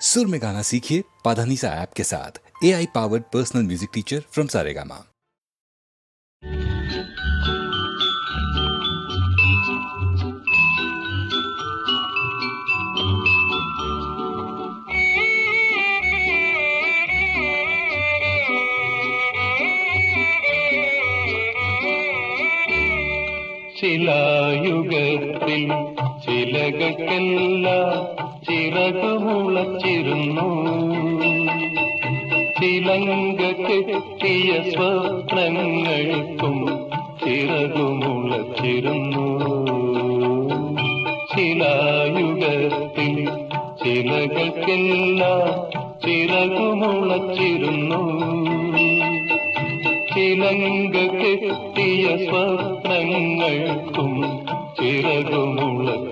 सुर में गाना सीखिए पाधानीसा ऐप के साथ A I powered personal music teacher from Saregama ശിലായുഗത്തിൽ ചിലകൾക്കെല്ലാം ചിറകുമുളച്ചിരുന്നു തിലങ്ക കെട്ടിയ സ്വപ്നങ്ങൾക്കും ചിറകുമുളച്ചിരുന്നു. ശിലായുഗത്തിൽ ചിലകൾക്കെല്ലാം ചിറകുമുളച്ചിരുന്നു. ചിലങ്ക കെട്ടിയ സ്വപ്നങ്ങൾക്കും ചിറകുമുളച്ചിരുന്നു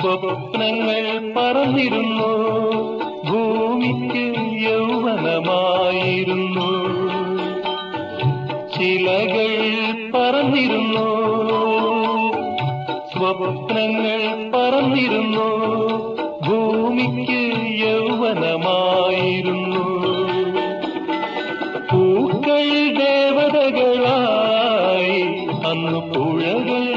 സ്വപ്നങ്ങൾ പറന്നിരുന്നു. ഭൂമിക്ക് യൗവനമായിരുന്നു. ചിലകൾ പറന്നിരുന്നു. സ്വപ്നങ്ങൾ പറന്നിരുന്നു. ഭൂമിക്ക് യൗവനമായിരുന്നു. പൂക്കൾ ദേവതകളായി അന്ന് പുഴകൾ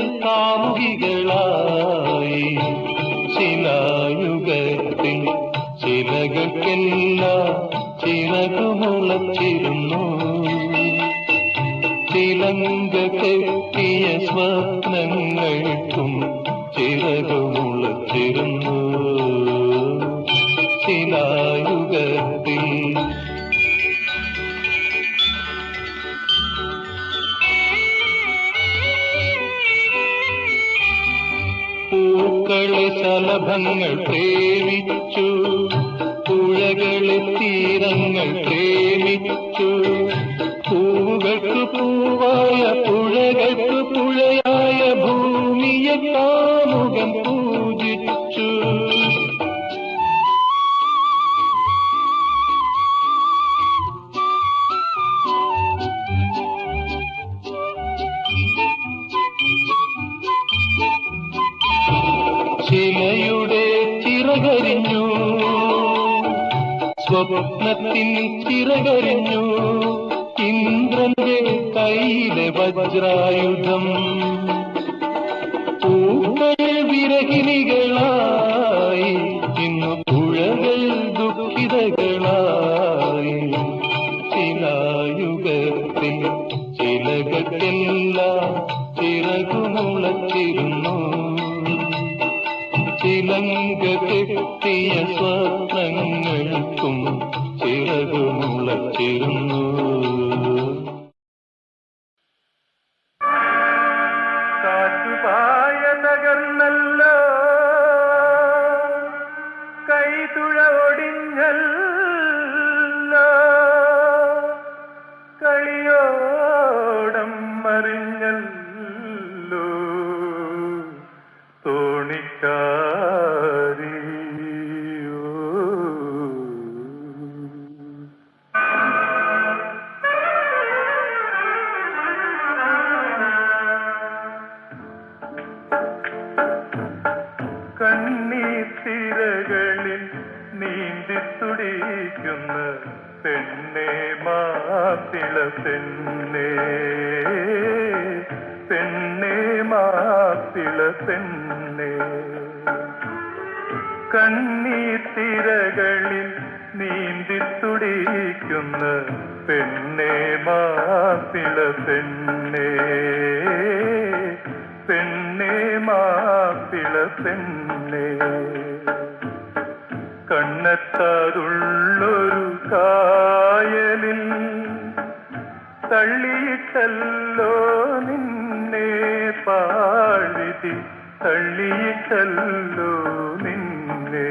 ചിറകുമുളച്ചിരുന്നു തിലങ്ക കെട്ടിയ സ്വപ്നങ്ങൾക്കും ചിറകുമുളച്ചിരുന്നു ശിലായുഗത്തിൽ പൂക്കളെ ശലഭങ്ങൾ പ്രേമിച്ചു തീരങ്ങൾ പ്രേമിച്ചു. പൂവുകൾക്ക് പൂവായ പുഴകൾക്ക് പുഴയായ സ്വപ്നത്തിൻ ചിറകരിഞ്ഞു. ഇന്ദ്രന്റെ കയ്യിലെ വജ്രായുധം. പൂക്കൾ വിരഹിണികളായി പെണ്ണെ കണ്ണീത്തിരകളിൽ നീന്തി തുടിക്കുന്ന പെണ്ണെ മാപ്പിള പെണ്ണെ. പെണ്ണെ മാപ്പിള പെണ്ണെ. കണ്ണത്താതുള്ളൊരു കായലിൽ തള്ളിയിട്ടല്ലോ നിന്നെ പാഴ്വിധി തള്ളിയിട്ടല്ലോ നിന്നെ.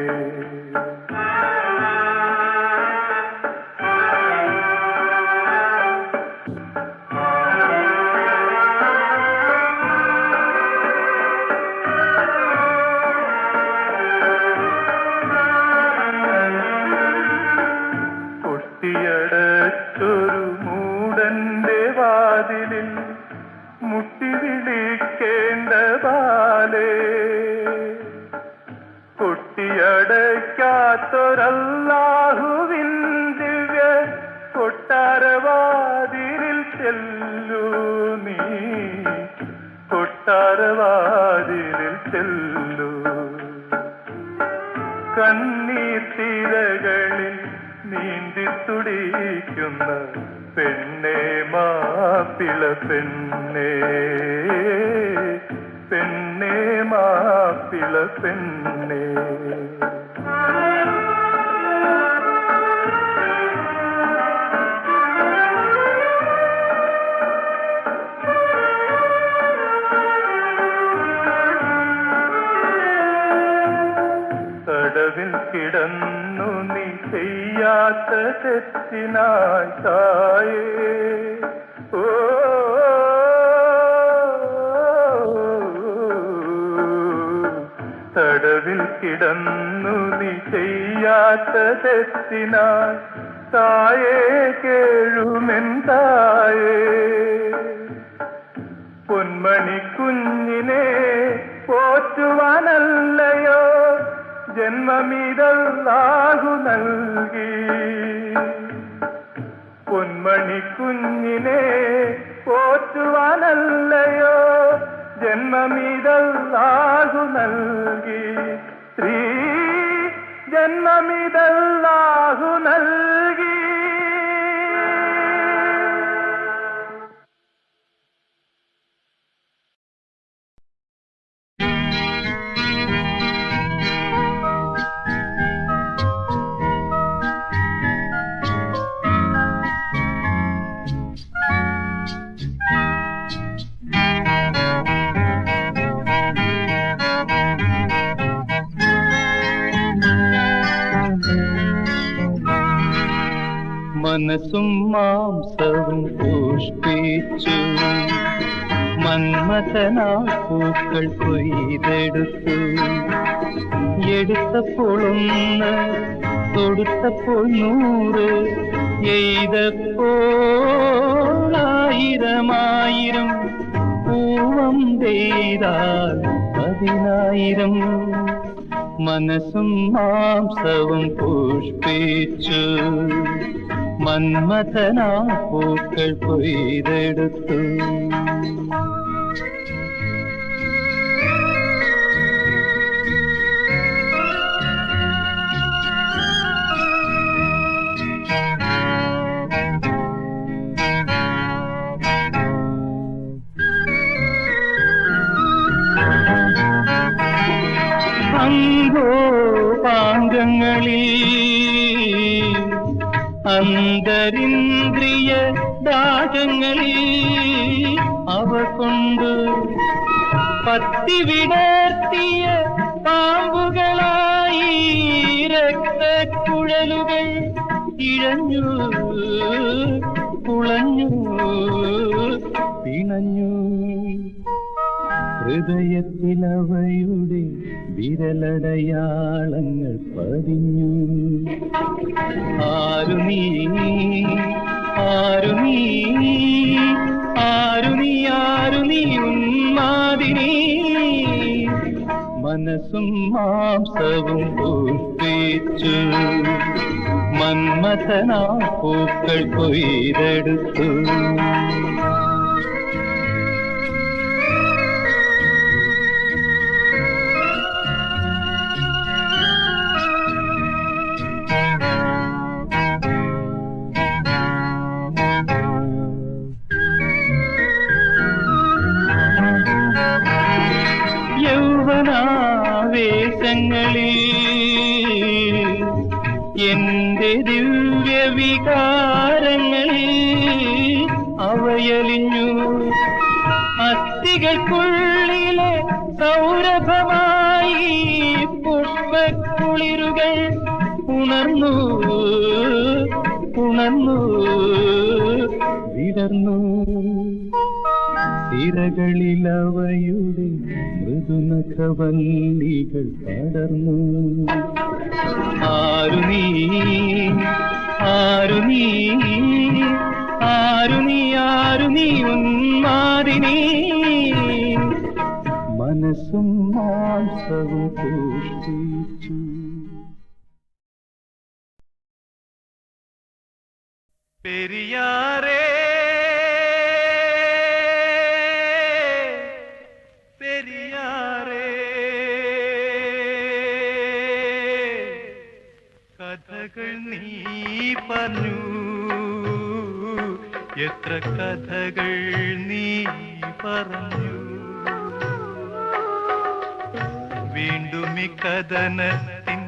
പൊട്ടിയടച്ചൊരു മൂടന്റെ വാതിലിൽ കാത്തൊരല്ലാഹുവിൻ ദിവ്യ കൊട്ടാരവാതിരിൽ ചെല്ലൂ നീ. കൊട്ടാരവാതിരിൽ ചെല്ലൂ. കണ്ണീർ തിരകളിൽ നീന്തി തുടിക്കുന്ന പെണ്ണെ മാപ്പിള പെണ്ണെ. പെണ്ണെ മാപ്പിള പെണ്ണേ. ഓ തടവിൽ കിടന്നു നീ ചെയ്യാത്ത തെറ്റിനായി തായേ കേഴുമെൻ തായേ. പൊന്മണി കുഞ്ഞിനെ ജന്മമിതല്ലാഹു നൽകി പൊന്മണി കുഞ്ഞിനെ പോറ്റുവാനല്ലയോ ജന്മമിതാകു നൽകി സ്ത്രീ ജന്മമിതാകു നൽകി മനസ്സും മാംസവും പുഷ്പിച്ചു. മന്മഥനാ പൂക്കൾ കൊയ്തെടുത്തു. എടുത്തപ്പോൾ ഒന്ന് തൊടുത്തപ്പോൾ നൂറ് എയ്തപ്പോൾ പൂവം ചെയ്താൽ പതിനായിരം. മനസ്സും മാംസവും പുഷ്പിച്ചു. മന്മഥനാ പൂക്കൾ കൊയ്തെടുത്തു അന്തരിന്ദ്രിയ ദാഹങ്ങളിൽ അവ കൊണ്ട് പത്തി വിടർത്തിയ പാമ്പുകളായി രക്തക്കുഴലുകൾ ഇഴഞ്ഞു കുളഞ്ഞു പിണഞ്ഞു. ഹൃദയത്തിലവയുടെ വിരലടയാളങ്ങൾ പതിഞ്ഞു. ആരു നീ ആരു നീ ആരു മനസ്സും മാംസവും പൂർത്തിച്ചു. മന്മഥനാ പൂക്കൾ കൊയ്തെടുത്തു അവയലിഞ്ഞു. അസ്ഥികൾക്കുള്ളിലെ സൗരഭമായി പുഷ്പക്കുളിരുകൾ ഉണർന്നു ഉണർന്നു വിടർന്നു. തിരകളിലവയുടെ മൃദുനഖവണ്ടികൾ പടർന്നു. ആരു നീ ആരു നീ ആരു നീ ആരു നീ ഉന്മാദിനി മനസ്സും മാംസവും പുഷ്ടിച്ചു പെരിയാറേ പെരിയാറേ കഥകൾ നീ പറഞ്ഞു. എത്ര കഥകൾ നീ പറഞ്ഞു വീണ്ടും ഈ കഥനത്തിൻ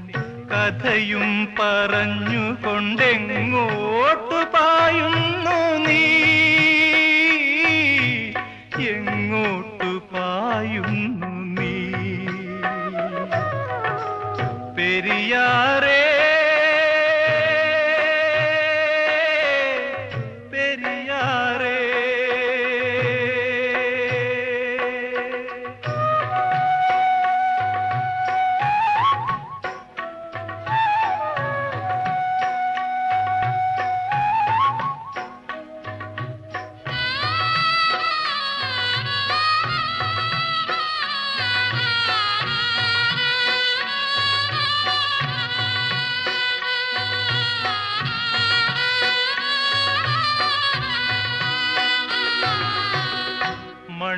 കഥയും പറഞ്ഞു കൊണ്ടെങ്ങോട്ട് പായുന്നു നീ?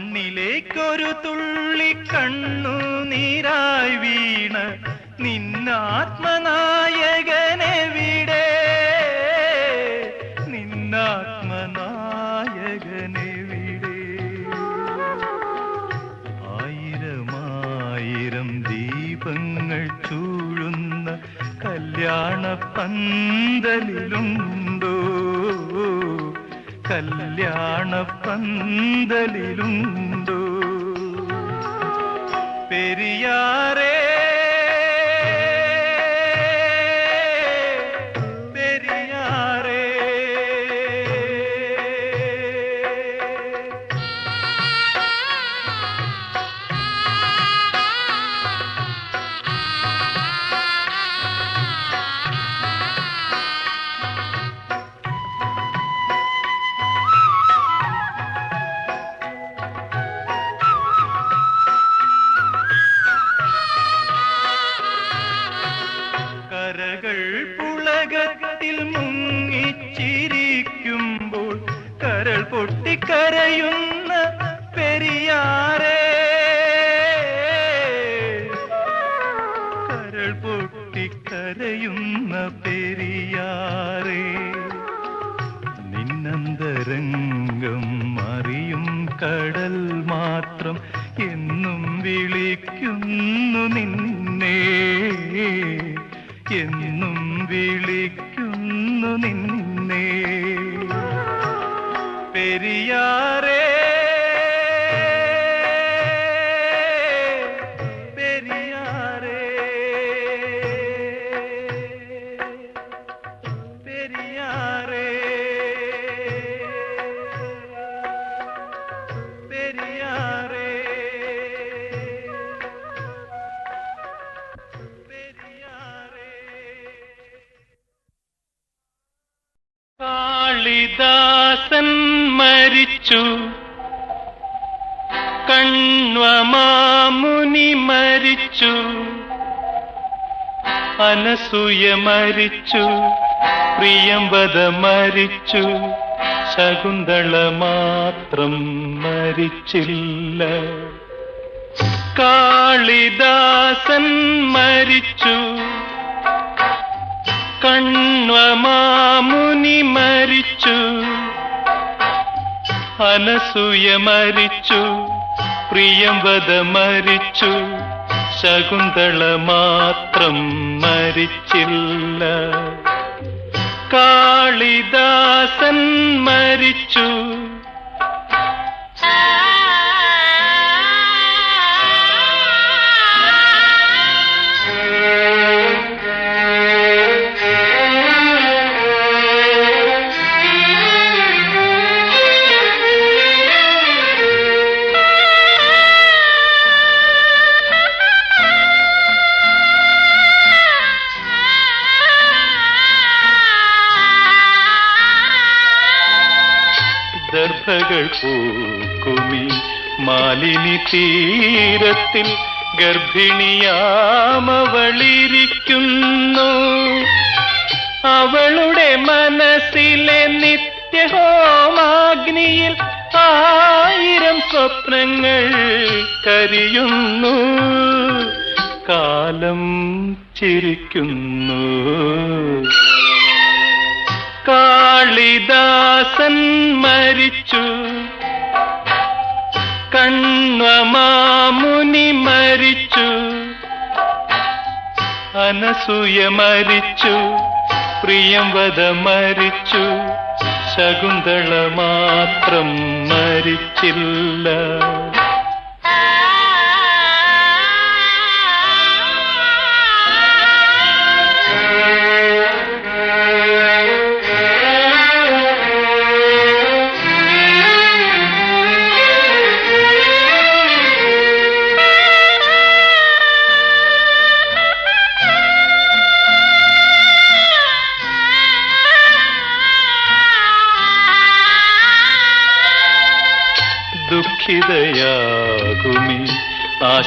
മണ്ണിലേക്കൊരു തുള്ളി കണ്ണു നീരായി വീണ നിന്നാത്മനായകനെവിടെ നിന്നാത്മനായകനെവിടെ ആയിരമായിരം ദീപങ്ങൾ ചൂഴുന്ന കല്യാണ പന്തലിലുണ്ടോ കല്യാണ പന്തലിലുണ്ടോ. പെരിയാറേ கொட்டி கரையும் അനസൂയ മരിച്ചു പ്രിയംവത മരിച്ചു. ശകുന്തള മാത്രം മരിച്ചില്ല. കാളിദാസൻ മരിച്ചു. കണ്വമാമുനി മരിച്ചു. അനസൂയ മരിച്ചു. പ്രിയംവത മരിച്ചു. ശകുന്തള മാത്രം മരിച്ചില്ല. കാളിദാസൻ മരിച്ചു. തീരത്തിൽ ഗർഭിണിയാമവളിരിക്കുന്നു. അവളുടെ മനസ്സിലെ നിത്യഹോമാഗ്നിയിൽ ആയിരം സ്വപ്നങ്ങൾ കരിയുന്നു. കാലം ചിരിക്കുന്നു. കാളിദാസൻ മരിച്ചു. കണ്വമാമുനി മരിച്ചു. അനസൂയ മരിച്ചു. പ്രിയംവദ മരിച്ചു. ശകുന്തള മാത്രം മരിച്ചില്ല.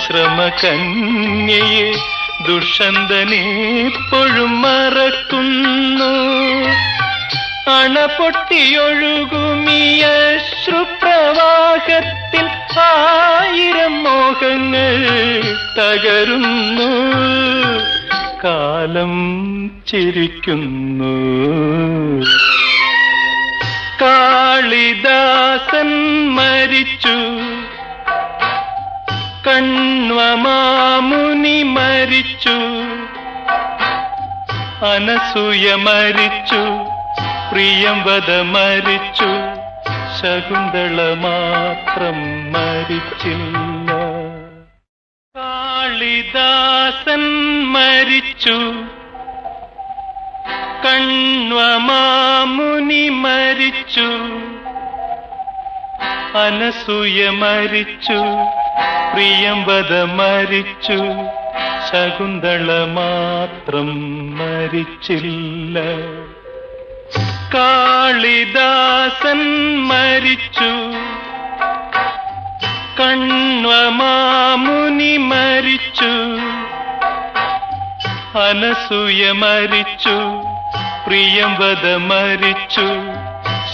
ആശ്രമകന്യയെ ദുഷന്തനെപ്പോഴും മറക്കുന്നു. അണപൊട്ടിയൊഴുകുമിയശ്രുപ്രവാഹത്തിൽ ആയിരം മോഹങ്ങൾ തകരുന്നു. കാലം ചിരിക്കുന്നു. കാളിദാസൻ മരിച്ചു. കണ്വമാമുനി മരിച്ചു. അനസൂയ മരിച്ചു. പ്രിയംവദ മരിച്ചു. ശകുന്തള മാത്രം മരിച്ചില്ല. കാളിദാസൻ മരിച്ചു. കണ്വമാമുനി മരിച്ചു. അനസൂയ മരിച്ചു. പ്രിയംവദ മരിച്ചു. ശകുന്തള മാത്രം മരിച്ചില്ല. കാളിദാസൻ മരിച്ചു. കണ്വമാമുനി മരിച്ചു. അനസൂയ മരിച്ചു. പ്രിയംവത മരിച്ചു.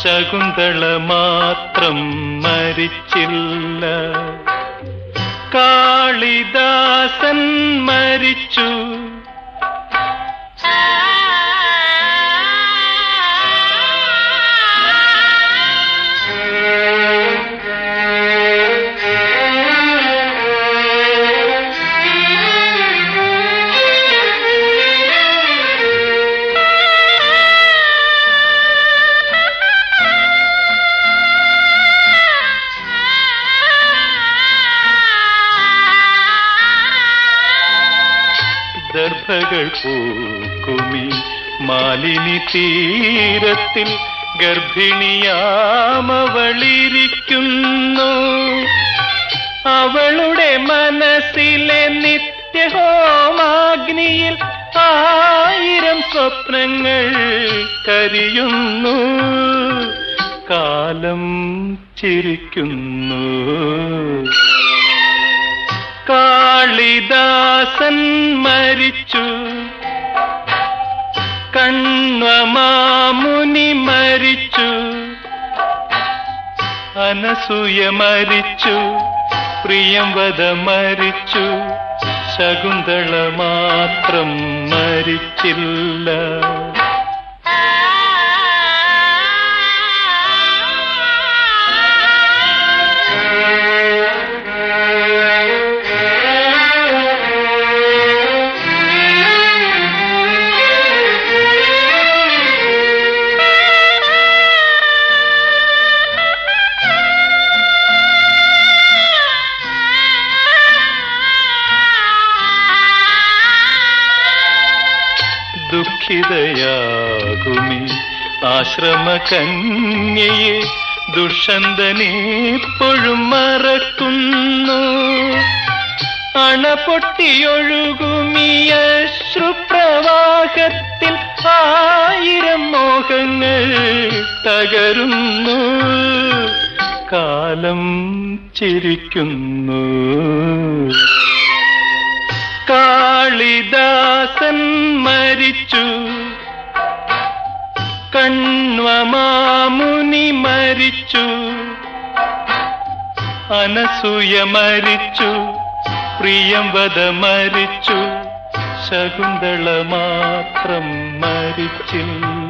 ശകുന്തള മാത്രം മരിച്ചില്ല. കാളിദാസൻ മരിച്ചു. പൂക്കുമി മാലിനി തീരത്തിൽ ഗർഭിണിയാമവളിരിക്കുന്നു. അവളുടെ മനസ്സിലെ നിത്യഹോമാഗ്നിയിൽ ആയിരം സ്വപ്നങ്ങൾ കരിയുന്നു. കാലം ചിരിക്കുന്നു. കാളിദാസൻ മരിച്ചു. കണ്വമാമുനി മരിച്ചു. അനസൂയ മരിച്ചു. പ്രിയംവദ മരിച്ചു. ശകുന്തള മാത്രം മരിച്ചില്ല. ആശ്രമകന്യയെ ദുഷന്തനെപ്പോഴും മറക്കുന്നു. അണപൊട്ടിയൊഴുകുമിയ ശ്രുപ്രവാഹത്തിൽ ആയിരം മോഹങ്ങൾ തകരുന്നു. കാലം ചിരിക്കുന്നു. കാളിദാസൻ മരിച്ചു. കണ്വമാമുനി മരിച്ചു. അനസൂയ മരിച്ചു. പ്രിയംവദ മരിച്ചു. ശകുന്തള മാത്രം മരിച്ചില്ല.